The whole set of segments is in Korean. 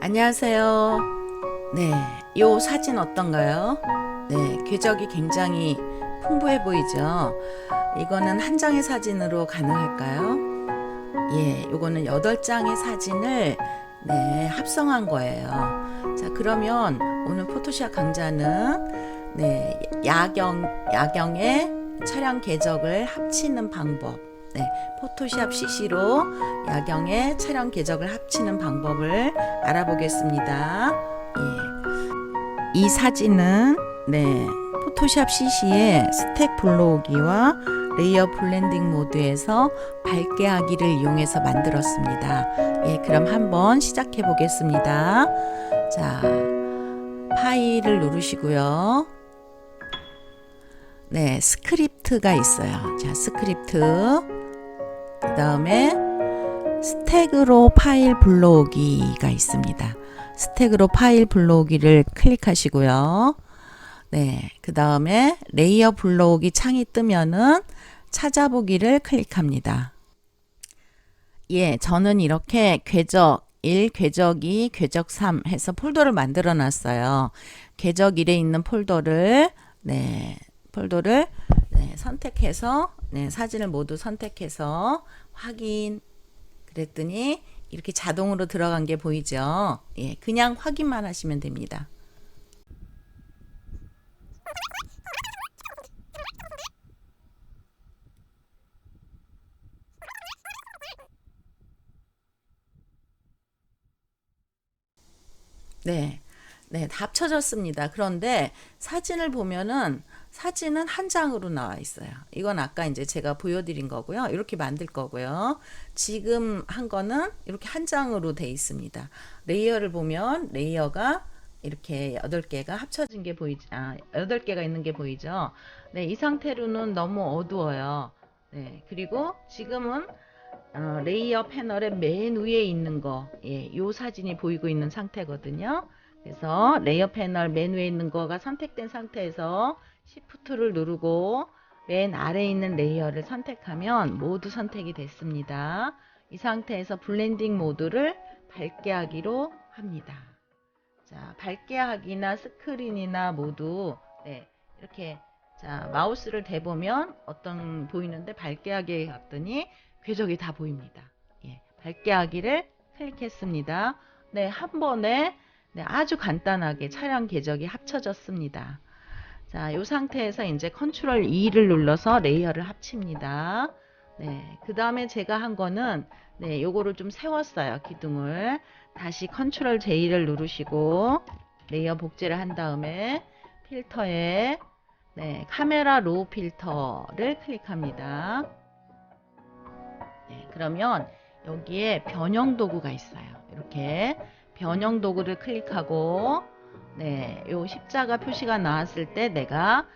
안녕하세요. 네, 요 사진 어떤가요? 네, 궤적이 굉장히 풍부해 보이죠? 이거는 한 장의 사진으로 가능할까요? 예, 요거는 8장의 사진을 네, 합성한 거예요. 자, 그러면 오늘 포토샵 강좌는 네, 야경, 야경의 촬영 궤적을 합치는 방법. 네, 포토샵 CC로 야경의 촬영 궤적을 합치는 방법을 알아보겠습니다. 예. 이 사진은 네, 포토샵 CC의 스택 불러오기와 레이어 블렌딩 모드에서 밝게 하기를 이용해서 만들었습니다. 예, 그럼 한번 시작해 보겠습니다. 자, 파일을 누르시고요. 네, 스크립트가 있어요. 자, 스크립트. 그 다음에 스택으로 파일 불러오기가 있습니다. 스택으로 파일 불러오기를 클릭하시고요. 네, 그 다음에 레이어 불러오기 창이 뜨면은 찾아보기를 클릭합니다. 예, 저는 이렇게 궤적 1, 궤적 2, 궤적 3 해서 폴더를 만들어 놨어요. 궤적 1에 있는 폴더를 네, 폴더를 네, 선택해서 네, 사진을 모두 선택해서 확인 그랬더니 이렇게 자동으로 들어간 게 보이죠? 예, 그냥 확인만 하시면 됩니다. 네. 네, 다 합쳐졌습니다. 그런데 사진을 보면은 사진은 한 장으로 나와 있어요. 이건 아까 이제 제가 보여드린 거고요. 이렇게 만들 거고요. 지금 한 거는 이렇게 한 장으로 돼 있습니다. 레이어를 보면 레이어가 이렇게 여덟 개가 합쳐진 게 보이죠. 아, 여덟 개가 있는 게 보이죠. 네, 이 상태로는 너무 어두워요. 네, 그리고 지금은 어, 레이어 패널의 맨 위에 있는 거, 예, 요 사진이 보이고 있는 상태거든요. 그래서 레이어 패널 맨 위에 있는 거가 선택된 상태에서 Shift를 누르고 맨 아래에 있는 레이어를 선택하면 모두 선택이 됐습니다. 이 상태에서 블렌딩 모드를 밝게 하기로 합니다. 자, 밝게 하기나 스크린이나 모두 네, 이렇게 자, 마우스를 대보면 어떤 보이는데 밝게 하기 갔더니 궤적이 다 보입니다. 예, 밝게 하기를 클릭했습니다. 네, 한 번에 네, 아주 간단하게 차량 궤적이 합쳐졌습니다. 자, 이 상태에서 이제 컨트롤 E를 눌러서 레이어를 합칩니다. 네, 그 다음에 제가 한 거는 네, 요거를 좀 세웠어요. 기둥을. 다시 컨트롤 J를 누르시고 레이어 복제를 한 다음에 필터에 네, 카메라 로우 필터를 클릭합니다. 네, 그러면 여기에 변형 도구가 있어요. 이렇게 변형 도구를 클릭하고 네, 요 십자가 표시가 나왔을 때 내가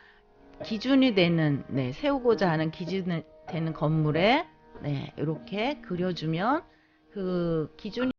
기준이 되는 네, 세우고자 하는 기준이 되는 건물에 네, 이렇게 그려주면 그 기준이